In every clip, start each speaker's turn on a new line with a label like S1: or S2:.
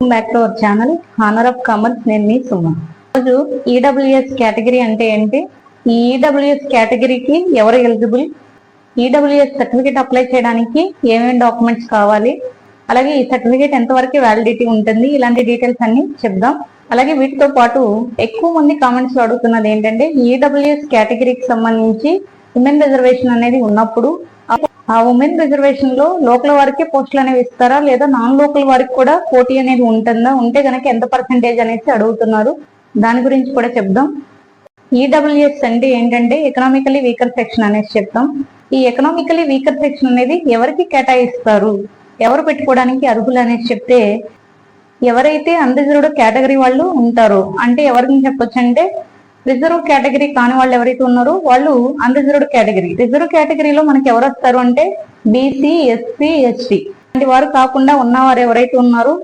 S1: Back to our channel honour of commerce నేను మీ సుమన్ రోజు ఈడబ్ల్యూఎస్ కేటగిరీ అంటే ఏంటి? ఈ ఈడబ్ల్యూఎస్ కేటగిరీకి ఎవరు ఎలిజిబుల్ ఈడబ్ల్యూఎస్ సర్టిఫికేట్ అప్లై చేయడానికి ఏమేమి డాక్యుమెంట్స్ కావాలి? అలాగే ఈ సర్టిఫికేట్ ఎంతవరకు వ్యాలిడిటీ ఉంటుంది? ఇలాంటి డీటెయిల్స్ అన్ని చెప్దాం. అలాగే వీటితో పాటు ఎక్కువ మంది కామెంట్స్లో అడుగుతున్నది ఏంటంటే ఈడబ్ల్యూఎస్ కేటగిరీకి సంబంధించి ఉమెన్ రిజర్వేషన్ అనేది ఉన్నప్పుడు ఆ ఉమెన్ రిజర్వేషన్లో లోకల్ వారికి పోస్టులు అనేవి ఇస్తారా? లేదా నాన్ లోకల్ వారికి కూడా పోటీ అనేది ఉంటుందా? ఉంటే గనక ఎంత పర్సెంటేజ్ అనేసి అడుగుతున్నారు. దాని గురించి కూడా చెప్దాం. ఈడబ్ల్యూఎస్ అంటే ఏంటంటే ఎకనామికలీ వీకర్ సెక్షన్ అనేసి చెప్తాం. ఈ ఎకనామికలీ వీకర్ సెక్షన్ అనేది ఎవరికి కేటాయిస్తారు? ఎవరు పెట్టుకోవడానికి అర్హులు అనేసి చెప్తే ఎవరైతే అన్రిజర్వ్డ్ కేటగిరీ వాళ్ళు ఉంటారో అంటే ఎవరికి చెప్పొచ్చు అంటే రిజర్వ్ కేటగిరీ కాని వాళ్ళు ఎవరైతే ఉన్నారో వాళ్ళు అన్రిజర్వ్డ్ కేటగిరీ. రిజర్వ్ కేటగిరీలో మనకి ఎవరు వస్తారు అంటే బీసీ ఎస్సీ ఎస్టీ. అంటే వారు కాకుండా ఉన్నవారు ఎవరైతే ఉన్నారో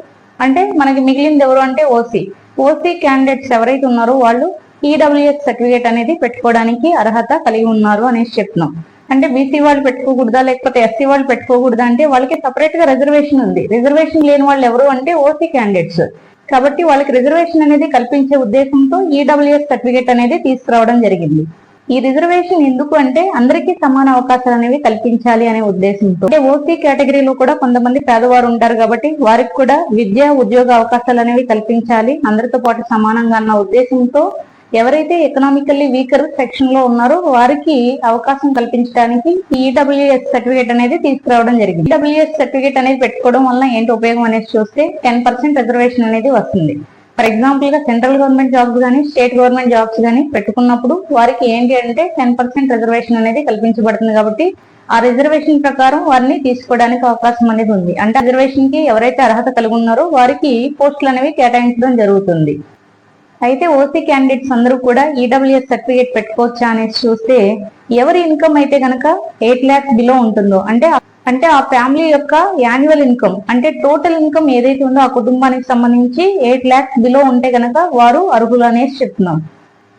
S1: అంటే మనకి మిగిలింది ఎవరు అంటే ఓసీ. ఓసీ క్యాండిడేట్స్ ఎవరైతే ఉన్నారో వాళ్ళు ఈడబ్ల్యూఎస్ సర్టిఫికేట్ అనేది పెట్టుకోవడానికి అర్హత కలిగి ఉన్నారు అనేసి చెప్తున్నాం. అంటే బీసీ వాళ్ళు పెట్టుకోకూడదా లేకపోతే ఎస్సీ వాళ్ళు పెట్టుకోకూడదా అంటే వాళ్ళకి సపరేట్గా రిజర్వేషన్ ఉంది. రిజర్వేషన్ లేని వాళ్ళు ఎవరు అంటే ఓసీ క్యాండిడేట్స్ కాబట్టి వాళ్ళకి రిజర్వేషన్ అనేది కల్పించే ఉద్దేశంతో ఈడబ్ల్యూఎస్ సర్టిఫికేట్ అనేది తీసుకురావడం జరిగింది. ఈ రిజర్వేషన్ ఎందుకు అంటే అందరికీ సమాన అవకాశాలు అనేవి కల్పించాలి అనే ఉద్దేశంతో. అంటే ఓసీ కేటగిరీలో కూడా కొంతమంది పేదవారు ఉంటారు కాబట్టి వారికి కూడా విద్య ఉద్యోగ అవకాశాలు అనేవి కల్పించాలి అందరితో పాటు సమానంగా అన్న ఉద్దేశంతో ఎవరైతే ఎకనామికల్లీ వీకర్ సెక్షన్లో ఉన్నారో వారికి అవకాశం కల్పించడానికి ఈడబ్ల్యూఎస్ సర్టిఫికేట్ అనేది తీసుకురావడం జరిగింది. ఈడబ్ల్యూఎస్ సర్టిఫికేట్ అనేది పెట్టుకోవడం వల్ల ఏంటి ఉపయోగం అనేది చూస్తే టెన్ పర్సెంట్ రిజర్వేషన్ అనేది వస్తుంది. ఫర్ ఎగ్జాంపుల్గా సెంట్రల్ గవర్నమెంట్ జాబ్స్ కానీ స్టేట్ గవర్నమెంట్ జాబ్స్ కానీ పెట్టుకున్నప్పుడు వారికి ఏంటి అంటే టెన్ పర్సెంట్ రిజర్వేషన్ అనేది కల్పించబడుతుంది కాబట్టి ఆ రిజర్వేషన్ ప్రకారం వారిని తీసుకోవడానికి అవకాశం అనేది ఉంది. అంటే రిజర్వేషన్కి ఎవరైతే అర్హత కలిగి ఉన్నారో వారికి పోస్టులు అనేవి కేటాయించడం జరుగుతుంది. అయితే ఓసీ క్యాండిడేట్స్ అందరూ కూడా ఈడబ్ల్యూఎస్ సర్టిఫికేట్ పెట్టుకోవచ్చా అనేసి చూస్తే ఎవరి ఇన్కమ్ అయితే గనక ఎయిట్ ల్యాక్స్ బిలో ఉంటుందో అంటే అంటే ఆ ఫ్యామిలీ యొక్క యాన్యువల్ ఇన్కమ్ అంటే టోటల్ ఇన్కమ్ ఏదైతే ఉందో ఆ కుటుంబానికి సంబంధించి ఎయిట్ ల్యాక్స్ బిలో ఉంటే గనక వారు అర్హులు అనేసి చెప్తున్నాం.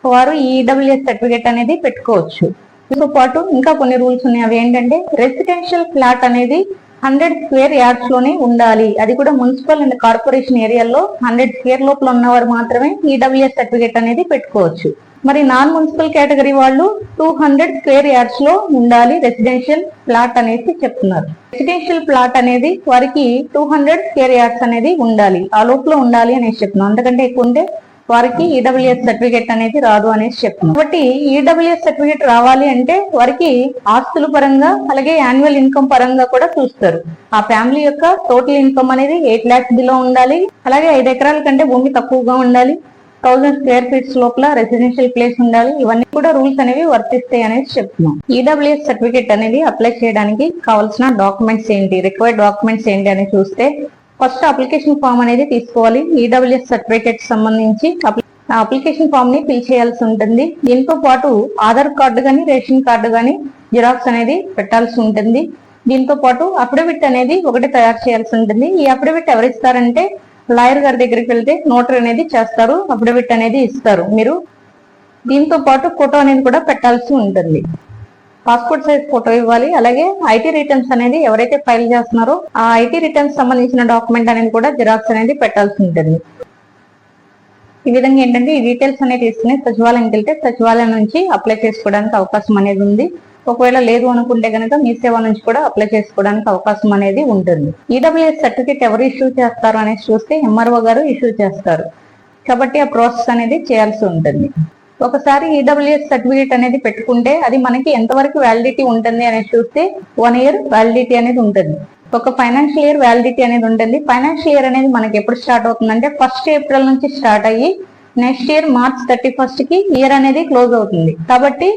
S1: వారు ఈడబ్ల్యూఎస్ సర్టిఫికేట్ అనేది పెట్టుకోవచ్చు. దీంతో పాటు ఇంకా కొన్ని రూల్స్ ఉన్నాయి. అవి ఏంటంటే రెసిడెన్షియల్ ఫ్లాట్ అనేది హండ్రెడ్ స్క్వేర్ యార్డ్స్లోనే ఉండాలి. అది కూడా మున్సిపల్ అండ్ కార్పొరేషన్ ఏరియాలో హండ్రెడ్ స్క్వేర్ లోపల ఉన్నవారు మాత్రమే ఈడబ్ల్యూఎస్ సర్టిఫికేట్ అనేది పెట్టుకోవచ్చు. మరి నాన్ మున్సిపల్ కేటగిరీ వాళ్ళు టూ హండ్రెడ్ స్క్వేర్ యార్డ్స్లో ఉండాలి రెసిడెన్షియల్ ప్లాట్ అనేసి చెప్తున్నారు. రెసిడెన్షియల్ ప్లాట్ అనేది వారికి టూ హండ్రెడ్ స్క్వేర్ యార్డ్స్ అనేది ఉండాలి. ఆ లోపల ఉండాలి అనేసి చెప్తున్నాం అందుకంటే ఎక్కువ ఉంటే వారికి ఈడబ్ల్యూఎస్ సర్టిఫికేట్ అనేది రాదు అనేసి చెప్తున్నాం. కాబట్టి ఈడబ్ల్యూఎస్ సర్టిఫికేట్ రావాలి అంటే వారికి ఆస్తుల పరంగా అలాగే యాన్యువల్ ఇన్కమ్ పరంగా కూడా చూస్తారు. ఆ ఫ్యామిలీ యొక్క టోటల్ ఇన్కమ్ అనేది ఎయిట్ లాక్స్ బిలో ఉండాలి. అలాగే ఐదు ఎకరాల కంటే భూమి తక్కువగా ఉండాలి. థౌసండ్ స్క్వేర్ ఫీట్స్ లోపల రెసిడెన్షియల్ ప్లేస్ ఉండాలి. ఇవన్నీ కూడా రూల్స్ అనేవి వర్తిస్తాయి అనేసి చెప్తున్నాం. ఈడబ్ల్యూఎస్ సర్టిఫికేట్ అనేది అప్లై చేయడానికి కావాల్సిన డాక్యుమెంట్స్ ఏంటి రిక్వైర్డ్ డాక్యుమెంట్స్ ఏంటి అని చూస్తే ఫస్ట్ అప్లికేషన్ ఫామ్ అనేది తీసుకోవాలి. ఈడబ్ల్యూఎస్ సర్టిఫికేట్ సంబంధించి అప్లికేషన్ ఫామ్ని ఫిల్ చేయాల్సి ఉంటుంది. దీంతో పాటు ఆధార్ కార్డు కానీ రేషన్ కార్డు కానీ జిరాక్స్ అనేది పెట్టాల్సి ఉంటుంది. దీంతో పాటు అఫిడవిట్ అనేది ఒకటి తయారు చేయాల్సి ఉంటుంది. ఈ అఫిడవిట్ ఎవరు ఇస్తారంటే లాయర్ గారి దగ్గరికి వెళ్తే నోటరీ అనేది చేస్తారు. అఫిడవిట్ అనేది ఇస్తారు. మీరు దీంతో పాటు ఫోటో అనేది కూడా పెట్టాల్సి ఉంటుంది. పాస్పోర్ట్ సైజ్ ఫోటో ఇవ్వాలి. అలాగే ఐటీ రిటర్న్స్ అనేది ఎవరైతే ఫైల్ చేస్తున్నారో ఆ ఐటీ రిటర్న్స్ సంబంధించిన డాక్యుమెంట్ అనేది కూడా జిరాక్స్ అనేది పెట్టాల్సి ఉంటుంది. ఈ విధంగా ఏంటంటే ఈ డీటెయిల్స్ అనేది తీసుకుని సచివాలయంకి వెళ్తే సచివాలయం నుంచి అప్లై చేసుకోవడానికి అవకాశం అనేది ఉంది. ఒకవేళ లేదు అనుకుంటే కనుక మీ సేవ నుంచి కూడా అప్లై చేసుకోవడానికి అవకాశం అనేది ఉంటుంది. ఈడబ్ల్యూఎస్ సర్టిఫికేట్ ఎవరు ఇష్యూ చేస్తారు అనేది చూస్తే ఎంఆర్ఓ గారు ఇష్యూ చేస్తారు. కాబట్టి ఆ ప్రాసెస్ అనేది చేయాల్సి ఉంటుంది. ఒకసారి ఈడబ్ల్యూఎస్ సర్టిఫికేట్ అనేది పెట్టుకుంటే అది మనకి ఎంతవరకు వ్యాలిడిటీ ఉంటుంది అనేది చూస్తే వన్ ఇయర్ వ్యాలిడిటీ అనేది ఉంటుంది. ఒక ఫైనాన్షియల్ ఇయర్ వ్యాలిడిటీ అనేది ఉంటుంది. ఫైనాన్షియల్ ఇయర్ అనేది మనకి ఎప్పుడు స్టార్ట్ అవుతుందంటే ఫస్ట్ ఏప్రిల్ నుంచి స్టార్ట్ అయ్యి నెక్స్ట్ ఇయర్ మార్చ్ థర్టీ ఫస్ట్కి ఇయర్ అనేది క్లోజ్ అవుతుంది. కాబట్టి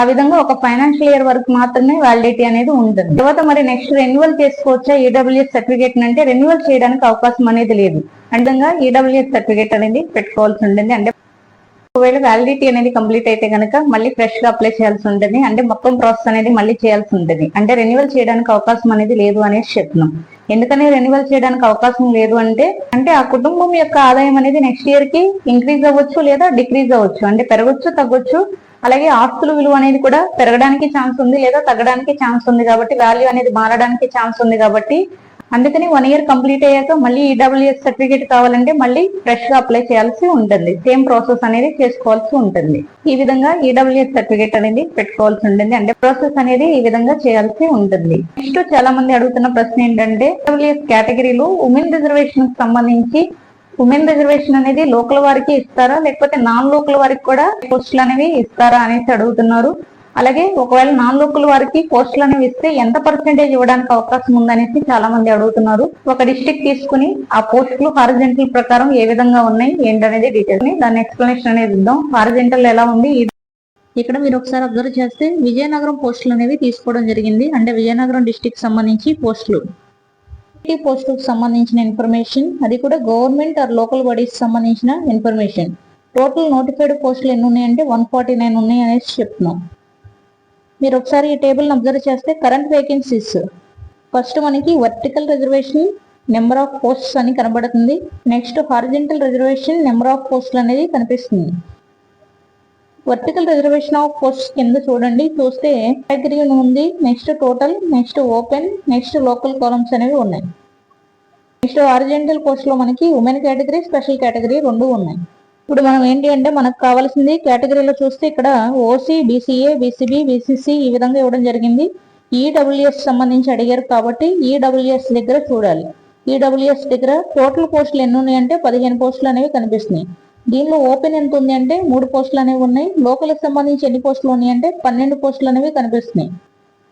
S1: ఆ విధంగా ఒక ఫైనాన్షియల్ ఇయర్ వరకు మాత్రమే వ్యాలిడిటీ అనేది ఉంటుంది. తర్వాత మరి నెక్స్ట్ రెన్యువల్ చేసుకోవచ్చా ఈడబ్ల్యూఎస్ సర్టిఫికేట్ అంటే రెన్యువల్ చేయడానికి అవకాశం అనేది లేదు. అంతంగా ఈడబ్ల్యూఎస్ సర్టిఫికేట్ అనేది పెట్టుకోవాల్సి ఉంటుంది. అంటే ఒకవేళ వ్యాలిడిటీ అనేది కంప్లీట్ అయితే కనుక మళ్ళీ ఫ్రెష్గా అప్లై చేయాల్సి ఉంటుంది. అంటే మొత్తం ప్రాసెస్ అనేది మళ్ళీ చేయాల్సి ఉంటుంది. అంటే రెన్యువల్ చేయడానికి అవకాశం అనేది లేదు అనేసి చెప్తున్నాం. ఎందుకని రెన్యువల్ చేయడానికి అవకాశం లేదు అంటే అంటే ఆ కుటుంబం యొక్క ఆదాయం అనేది నెక్స్ట్ ఇయర్కి ఇంక్రీజ్ అవ్వచ్చు లేదా డిక్రీజ్ అవ్వచ్చు. అంటే పెరగచ్చు తగ్గొచ్చు. అలాగే ఆస్తుల విలువ అనేది కూడా పెరగడానికి ఛాన్స్ ఉంది లేదా తగ్గడానికి ఛాన్స్ ఉంది కాబట్టి వాల్యూ అనేది మారడానికి ఛాన్స్ ఉంది కాబట్టి
S2: అందుకని వన్ ఇయర్ కంప్లీట్ అయ్యాక మళ్ళీ ఈడబ్ల్యూఎస్ సర్టిఫికేట్ కావాలంటే మళ్ళీ ఫ్రెష్గా అప్లై చేయాల్సి ఉంటుంది. సేమ్ ప్రాసెస్ అనేది చేసుకోవాల్సి ఉంటుంది. ఈ విధంగా ఈడబ్ల్యూఎస్ సర్టిఫికేట్ అనేది పెట్టుకోవాల్సి ఉంటుంది. అంటే ప్రాసెస్ అనేది ఈ విధంగా చేయాల్సి ఉంటుంది. నెక్స్ట్ చాలా మంది అడుగుతున్న ప్రశ్న ఏంటంటే ఈడబ్ల్యూఎస్ కేటగిరీలో ఉమెన్ రిజర్వేషన్ సంబంధించి ఉమెన్ రిజర్వేషన్ అనేది లోకల్ వారికి ఇస్తారా? లేకపోతే నాన్ లోకల్ వారికి కూడా పోస్టులు అనేవి ఇస్తారా అనేసి అడుగుతున్నారు. అలాగే ఒకవేళ నాన్ లోకల్ వారికి పోస్టులు అనేవి ఇస్తే ఎంత పర్సెంటేజ్ ఇవ్వడానికి అవకాశం ఉందనేసి చాలా మంది అడుగుతున్నారు. ఒక డిస్ట్రిక్ట్ తీసుకుని ఆ పోస్టులు హారిజెంటల్ ప్రకారం ఏ విధంగా ఉన్నాయి ఏంటనేది డీటెయిల్స్ని దాని ఎక్స్ప్లెనేషన్ అనేది ఇద్దాం. హారిజెంటల్ ఎలా ఉంది? ఇక్కడ మీరు ఒకసారి అబ్జర్వ్ చేస్తే విజయనగరం పోస్టులు అనేవి తీసుకోవడం జరిగింది. అంటే విజయనగరం డిస్టిక్ సంబంధించి పోస్టులు. ఈ పోస్టులకు సంబంధించిన ఇన్ఫర్మేషన్ అది కూడా గవర్నమెంట్ ఆర్ లోకల్ బాడీస్ సంబంధించిన ఇన్ఫర్మేషన్ టోటల్ నోటిఫైడ్ పోస్టులు ఎన్ని ఉన్నాయంటే వన్ ఫార్టీ నైన్ ఉన్నాయి అనేసి చెప్తున్నాం. మీరు ఒకసారి ఈ టేబుల్ అబ్జర్వ్ చేస్తే కరెంట్ వేకెన్సీస్ ఫస్ట్ మనకి vertical reservation number of posts అని కనబడుతుంది. Next horizontal reservation number of పోస్టులు అనేది కనిపిస్తుంది. వర్టికల్ రిజర్వేషన్ ఆఫ్ పోస్ట్ కింద చూడండి. చూస్తే కేటగిరీ ఉంది. Next total next open next local columns అనేవి ఉన్నాయి. నెక్స్ట్ హారిజెంటల్ పోస్ట్లో మనకి ఉమెన్ కేటగిరీ స్పెషల్ కేటగిరీ రెండు ఉన్నాయి. ఇప్పుడు మనం ఏంటి అంటే మనకు కావాల్సింది కేటగిరీలో చూస్తే ఇక్కడ ఓసీ బీసీఏ బీసీబీ బీసీసీ ఈ విధంగా ఇవ్వడం జరిగింది. ఈడబ్ల్యూఎస్ సంబంధించి అడిగారు కాబట్టి ఈడబ్ల్యూఎస్ దగ్గర చూడాలి. ఈడబ్ల్యూఎస్ దగ్గర టోటల్ పోస్టులు ఎన్ని ఉన్నాయంటే పదిహేను పోస్టులు అనేవి కనిపిస్తున్నాయి. దీనిలో ఓపెన్ ఎంత ఉంది అంటే మూడు పోస్టులు అనేవి ఉన్నాయి. లోకల్కి సంబంధించి ఎన్ని పోస్టులు ఉన్నాయి అంటే పన్నెండు పోస్టులు అనేవి కనిపిస్తున్నాయి.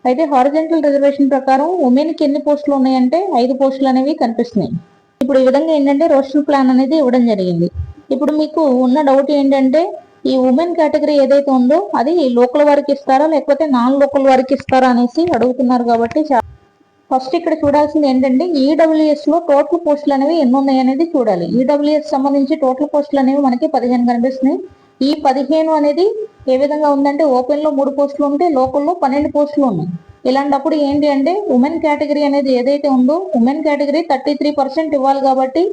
S2: అయితే హారిజెంటల్ రిజర్వేషన్ ప్రకారం ఉమెన్కి ఎన్ని పోస్టులు ఉన్నాయంటే ఐదు పోస్టులు అనేవి కనిపిస్తున్నాయి. ఇప్పుడు ఈ విధంగా ఏంటంటే రోషన్ ప్లాన్ అనేది ఇవ్వడం జరిగింది. ఇప్పుడు మీకు ఉన్న డౌట్ ఏంటంటే ఈ ఉమెన్ కేటగిరీ ఏదైతే ఉందో అది లోకల్ వారికి ఇస్తారా లేకపోతే నాన్ లోకల్ వారికి ఇస్తారా అనేసి అడుగుతున్నారు కాబట్టి ఫస్ట్ ఇక్కడ చూడాల్సింది ఏంటంటే ఈడబ్ల్యూఎస్లో టోటల్ పోస్టులు అనేవి ఎన్ని ఉన్నాయి అనేది చూడాలి. ఈడబ్ల్యూఎస్ సంబంధించి టోటల్ పోస్టులు అనేవి మనకి పదిహేను కనిపిస్తున్నాయి. ఈ పదిహేను అనేది ఏ విధంగా ఉందంటే ఓపెన్లో మూడు పోస్టులు ఉంటే లోకల్లో పన్నెండు పోస్టులు ఉన్నాయి. ఇలాంటప్పుడు ఏంటి అంటే ఉమెన్ కేటగిరీ అనేది ఏదైతే ఉందో women category thirty three percent ఇవ్వాలి కాబట్టి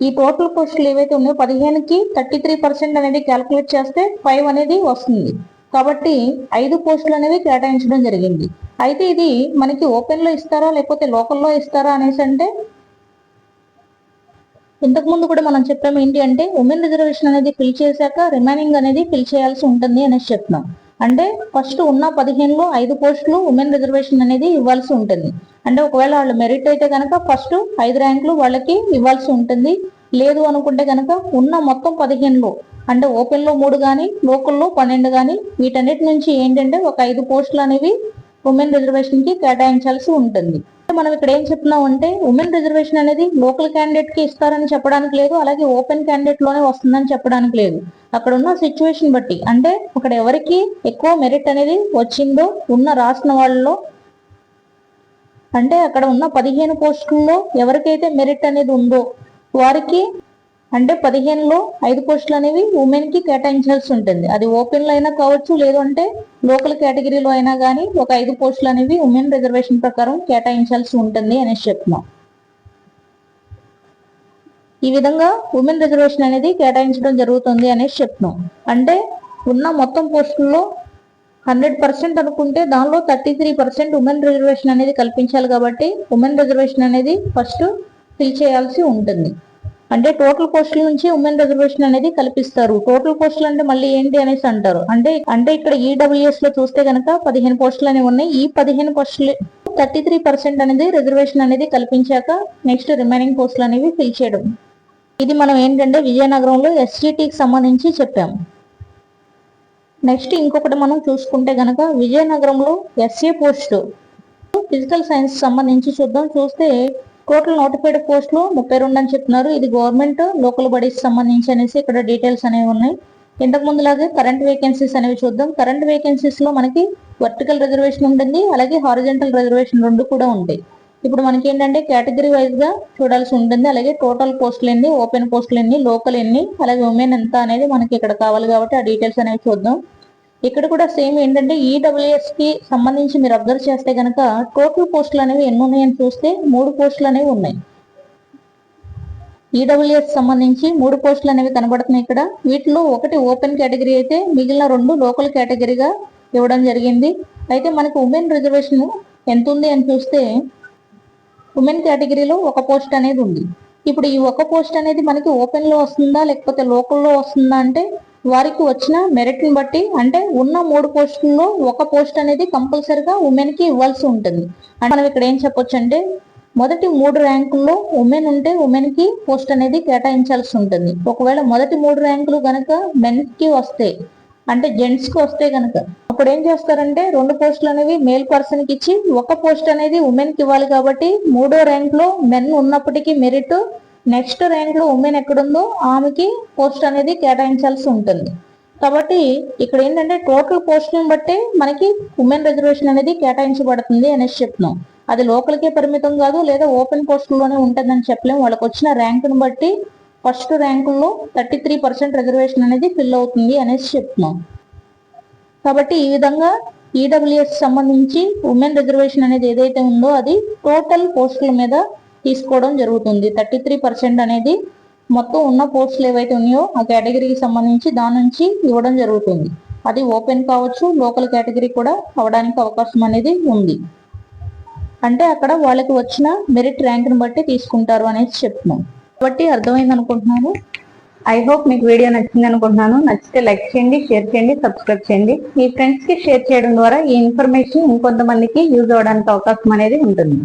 S2: ఈ టోటల్ పోస్టులు ఏవైతే ఉన్నాయో పదిహేనుకి థర్టీ త్రీ పర్సెంట్ అనేది క్యాల్కులేట్ చేస్తే ఫైవ్ అనేది వస్తుంది. కాబట్టి ఐదు పోస్టులు అనేవి కేటాయించడం జరిగింది. అయితే ఇది మనకి ఓపెన్లో ఇస్తారా లేకపోతే లోకల్లో ఇస్తారా అనేసి అంటే ఇంతకుముందు కూడా మనం చెప్పాము ఏంటి అంటే ఉమెన్ రిజర్వేషన్ అనేది ఫిల్ చేశాక రిమైనింగ్ అనేది ఫిల్ చేయాల్సి ఉంటుంది అనేసి చెప్తున్నాం అంటే ఫస్ట్ ఉన్న పదిహేనులో ఐదు పోస్టులు ఉమెన్ రిజర్వేషన్ అనేది ఇవ్వాల్సి ఉంటుంది. అంటే ఒకవేళ వాళ్ళు మెరిట్ అయితే కనుక ఫస్ట్ ఐదు ర్యాంకులు వాళ్ళకి ఇవ్వాల్సి ఉంటుంది. లేదు అనుకుంటే కనుక ఉన్న మొత్తం పదిహేనులో అంటే ఓపెన్లో మూడు కానీ లోకల్లో పన్నెండు కానీ వీటన్నిటి నుంచి ఏంటంటే ఒక ఐదు పోస్టులు అనేవి ఉమెన్ రిజర్వేషన్కి కేటాయించాల్సి ఉంటుంది. మనం ఇక్కడ ఏం చెప్తున్నాం అంటే ఉమెన్ రిజర్వేషన్ అనేది లోకల్ క్యాండిడేట్కి ఇస్తారని చెప్పడానికి లేదు అలాగే ఓపెన్ క్యాండిడేట్లోనే వస్తుందని చెప్పడానికి లేదు. అక్కడ ఉన్న సిచ్యువేషన్ బట్టి. అంటే అక్కడ ఎవరికి ఎక్కువ మెరిట్ అనేది వచ్చిందో ఉన్న రాసిన వాళ్ళలో అంటే అక్కడ ఉన్న పదిహేను పోస్టుల్లో ఎవరికైతే మెరిట్ అనేది ఉందో వారికి అంటే పదిహేనులో ఐదు పోస్టులు అనేవి ఉమెన్కి కేటాయించాల్సి ఉంటుంది. అది ఓపెన్లో అయినా కావచ్చు లేదంటే లోకల్ కేటగిరీలో అయినా కానీ ఒక ఐదు పోస్టులు అనేవి ఉమెన్ రిజర్వేషన్ ప్రకారం కేటాయించాల్సి ఉంటుంది అనేసి చెప్తున్నాం. ఈ విధంగా ఉమెన్ రిజర్వేషన్ అనేది కేటాయించడం జరుగుతుంది అనేసి చెప్తున్నాం. అంటే ఉన్న మొత్తం పోస్టుల్లో హండ్రెడ్ పర్సెంట్ అనుకుంటే దానిలో thirty three percent women reservation అనేది కల్పించాలి కాబట్టి ఉమెన్ రిజర్వేషన్ అనేది ఫస్ట్ ఫిల్ చేయాల్సి ఉంటుంది. అంటే టోటల్ పోస్టుల నుంచి ఉమెన్ రిజర్వేషన్ అనేది కల్పిస్తారు. టోటల్ పోస్టులు అంటే మళ్ళీ ఏంటి అనేసి అంటారు. అంటే అంటే ఇక్కడ ఈడబ్ల్యూఎస్లో చూస్తే కనుక పదిహేను పోస్టులు అనేవి ఉన్నాయి. ఈ పదిహేను పోస్టులు థర్టీ త్రీ పర్సెంట్ అనేది రిజర్వేషన్ అనేది కల్పించాక నెక్స్ట్ రిమైనింగ్ పోస్టులు అనేవి ఫిల్ చేయడం. ఇది మనం ఏంటంటే విజయనగరంలో ఎస్జిటికి సంబంధించి చెప్పాము. నెక్స్ట్ ఇంకొకటి మనం చూసుకుంటే గనక విజయనగరంలో ఎస్ఏ పోస్టు ఫిజికల్ సైన్స్ సంబంధించి చూద్దాం. చూస్తే టోటల్ నోటిఫైడ్ పోస్టులు ముప్పై రెండు అని చెప్తున్నారు. ఇది గవర్నమెంట్ లోకల్ బడీస్ సంబంధించి అనేసి ఇక్కడ డీటెయిల్స్ అనేవి ఉన్నాయి. ఇంతకు ముందులాగే కరెంట్ వేకెన్సీస్ అనేవి చూద్దాం. కరెంట్ వేకెన్సీస్లో మనకి వర్టికల్ రిజర్వేషన్ ఉంటుంది. అలాగే హారిజెంటల్ రిజర్వేషన్ రెండు కూడా ఉంటాయి. ఇప్పుడు మనకి ఏంటంటే కేటగిరీ వైజ్గా చూడాల్సి ఉంటుంది. అలాగే టోటల్ పోస్టులు ఎన్ని ఓపెన్ పోస్టులు ఎన్ని లోకల్ ఎన్ని అలాగే ఉమెన్ ఎంత అనేది మనకి ఇక్కడ కావాలి కాబట్టి ఆ డీటెయిల్స్ అనేవి చూద్దాం. ఇక్కడ కూడా సేమ్ ఏంటంటే ఈడబ్ల్యూఎస్కి సంబంధించి మీరు అబ్జర్వ్ చేస్తే కనుక టోటల్ పోస్టులు అనేవి ఎన్ని ఉన్నాయని చూస్తే మూడు పోస్టులు అనేవి ఉన్నాయి. ఈడబ్ల్యూఎస్ సంబంధించి మూడు పోస్టులు అనేవి కనబడుతున్నాయి ఇక్కడ. వీటిలో ఒకటి ఓపెన్ కేటగిరీ అయితే మిగిలిన రెండు లోకల్ కేటగిరీగా ఇవ్వడం జరిగింది. అయితే మనకు ఉమెన్ రిజర్వేషన్ ఎంత ఉంది అని చూస్తే ఉమెన్ కేటగిరీలో ఒక పోస్ట్ అనేది ఉంది. ఇప్పుడు ఈ ఒక పోస్ట్ అనేది మనకి ఓపెన్లో వస్తుందా లేకపోతే లోకల్లో వస్తుందా అంటే వారికి వచ్చిన మెరిట్ని బట్టి అంటే ఉన్న మూడు పోస్టుల్లో ఒక పోస్ట్ అనేది కంపల్సరిగా ఉమెన్కి ఇవ్వాల్సి ఉంటుంది. అంటే మనం ఇక్కడ ఏం చెప్పొచ్చు అంటే మొదటి మూడు ర్యాంకుల్లో ఉమెన్ ఉంటే ఉమెన్కి పోస్ట్ అనేది కేటాయించాల్సి ఉంటుంది. ఒకవేళ మొదటి మూడు ర్యాంకులు గనక మెన్కి వస్తే అంటే జెంట్స్కి వస్తే గనక అప్పుడు ఏం చేస్తారంటే రెండు పోస్టులు అనేవి మేల్ పర్సన్కి ఇచ్చి ఒక పోస్ట్ అనేది ఉమెన్కి ఇవ్వాలి కాబట్టి మూడో ర్యాంక్లో మెన్ ఉన్నప్పటికీ మెరిట్ నెక్స్ట్ ర్యాంక్లో ఉమెన్ ఎక్కడుందో ఆమెకి పోస్ట్ అనేది కేటాయించాల్సి ఉంటుంది. కాబట్టి ఇక్కడ ఏంటంటే టోటల్ పోస్టులను బట్టి మనకి ఉమెన్ రిజర్వేషన్ అనేది కేటాయించబడుతుంది అనేసి చెప్తున్నాం. అది లోకల్కే పరిమితం కాదు లేదా ఓపెన్ పోస్టుల్లోనే ఉంటుందని చెప్పలేం. వాళ్ళకి వచ్చిన ర్యాంకును బట్టి ఫస్ట్ ర్యాంకుల్లో థర్టీ త్రీ పర్సెంట్ రిజర్వేషన్ అనేది ఫిల్ అవుతుంది అనేసి చెప్తున్నాం. కాబట్టి ఈ విధంగా ఈడబ్ల్యూఎస్ సంబంధించి ఉమెన్ రిజర్వేషన్ అనేది ఏదైతే ఉందో అది టోటల్ పోస్టుల మీద తీసుకోవడం జరుగుతుంది. థర్టీ త్రీ పర్సెంట్ అనేది మొత్తం ఉన్న పోస్టులు ఏవైతే ఉన్నాయో ఆ కేటగిరీకి సంబంధించి దాని నుంచి ఇవ్వడం జరుగుతుంది. అది ఓపెన్ కావచ్చు లోకల్ కేటగిరీ కూడా అవడానికి అవకాశం అనేది ఉంది. అంటే అక్కడ వాళ్ళకి వచ్చిన మెరిట్ ర్యాంక్ని బట్టి తీసుకుంటారు అనేసి చెప్తున్నాం. కాబట్టి అర్థమైంది అనుకుంటున్నాను?
S1: ఐ హోప్ మీకు వీడియో నచ్చింది అనుకుంటున్నాను. నచ్చితే లైక్ చేయండి షేర్ చేయండి సబ్స్క్రైబ్ చేయండి. మీ ఫ్రెండ్స్కి షేర్ చేయడం ద్వారా ఈ ఇన్ఫర్మేషన్ ఇంకొంతమందికి యూజ్ అవ్వడానికి అవకాశం అనేది ఉంటుంది.